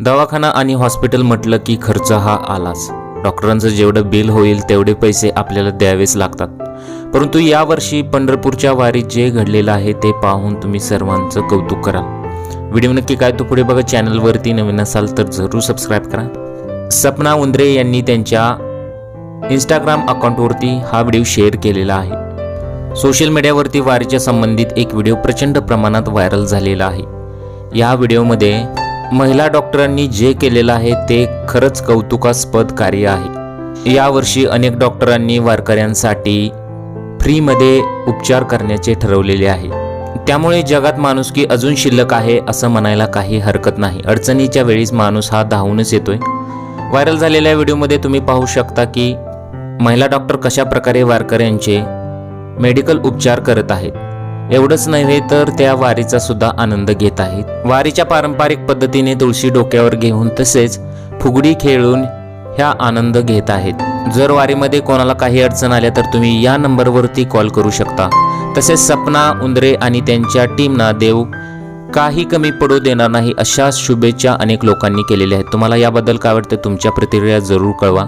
दवाखाना आणि हॉस्पिटल म्हटलं की खर्च हा आलाच. डॉक्टरांचं जेवढं बिल होईल तेवढे पैसे आपल्याला द्यावेच लागतात. परंतु यावर्षी पंढरपूरच्या वारीत जे घडलेलं आहे ते पाहून तुम्ही सर्वांचं कौतुक कराल व्हिडिओ नक्की काय तो पुढे बघा. चॅनलवरती नवीन असाल तर जरूर सबस्क्राईब करा. सपना उंद्रे यांनी त्यांच्या इंस्टाग्राम अकाउंटवरती हा व्हिडिओ शेअर केलेला आहे. सोशल मीडियावरती वारीच्या संबंधित एक व्हिडिओ प्रचंड प्रमाणात व्हायरल झालेला आहे. या व्हिडिओमध्ये महिला डॉक्टरांनी जे केलेलं आहे ते खरंच कौतुकास्पद कार्य आहे. यावर्षी अनेक डॉक्टरांनी वारकऱ्यांसाठी फ्रीमध्ये उपचार करण्याचे ठरवलेले आहे. त्यामुळे जगात माणुसकी अजून शिल्लक आहे असं म्हणायला काही हरकत नाही. अडचणीच्या वेळीच माणूस हा धावूनच येतोय. व्हायरल झालेल्या व्हिडिओमध्ये तुम्ही पाहू शकता की महिला डॉक्टर कशा प्रकारे वारकऱ्यांचे मेडिकल उपचार करत आहेत. एवढंच नव्हे तर त्या वारीचा सुद्धा आनंद घेत आहेत. वारीच्या पारंपरिक पद्धतीने तुळशी डोक्यावर घेऊन तसेच फुगडी खेळून ह्या आनंद घेत आहेत. जर वारीमध्ये कोणाला काही अडचण आल्या तर तुम्ही या नंबरवरती कॉल करू शकता. तसेच सपना उंदरे आणि त्यांच्या टीमना देव काही कमी पडू देणार नाही अशा शुभेच्छा अनेक लोकांनी केलेल्या आहेत. तुम्हाला याबद्दल काय वाटतं तुमच्या प्रतिक्रिया जरूर कळवा.